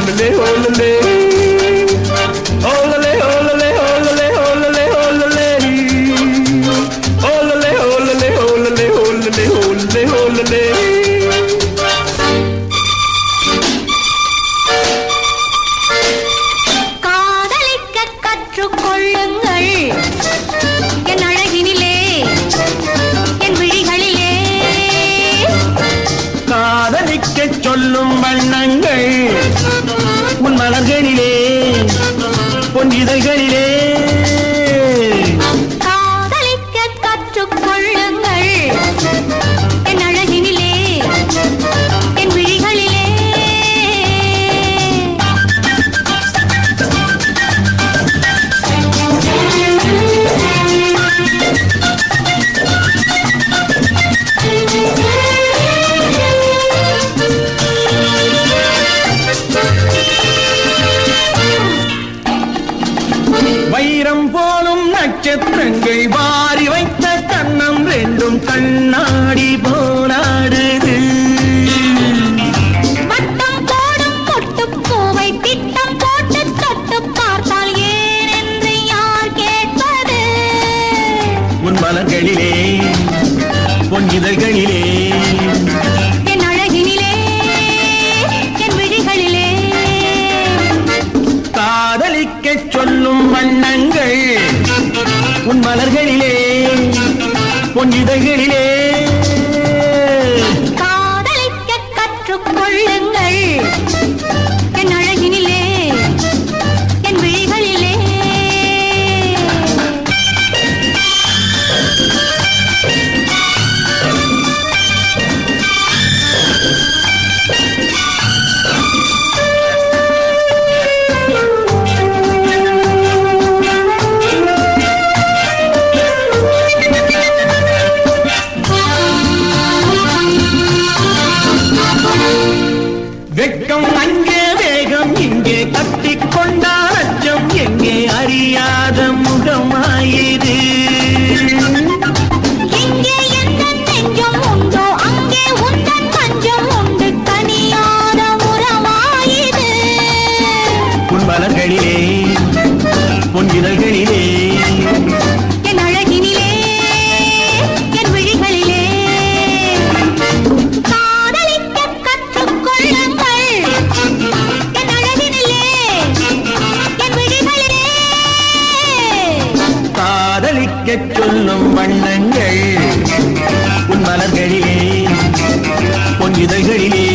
olale, olale. Olale, olale, olale, olale, olale. Olale, olale, olale, olale, olale, olale. காதலிக்க கற்றுக்கொள்ளுங்கள் சொல்லும் வண்ணங்கள் உன் மலர்களிலே பொன் இதழ்களிலே. காதலிக்க கற்றுக்கொள்ளுங்கள் வைரம் போலும் நட்சத்திரங்கள் வாரி வைத்த கண்ணம் ரெண்டும் கண்ணாடி போலாடுது. வட்டம் போடும் முட்டுப்பூவை திட்டம் போட்டு தொட்டு பார்த்தால் ஏன் என்று யார் கேட்பது? உன் மலர்களிலே பொன் இதழ்களிலே உன் மலர்களிலே பொன் இதழ்களிலே. வெட்கம் அங்கே வேகம் இங்கே கட்டிக்கொண்டால் அச்சம் எங்கே அறியாத முகமாயிரு. மலர்களிலே பொன் இதழ்களிலே மயக்க சொல்லும் வண்ணங்கள். உன் மலர்களிலே பொன் இதழ்களிலே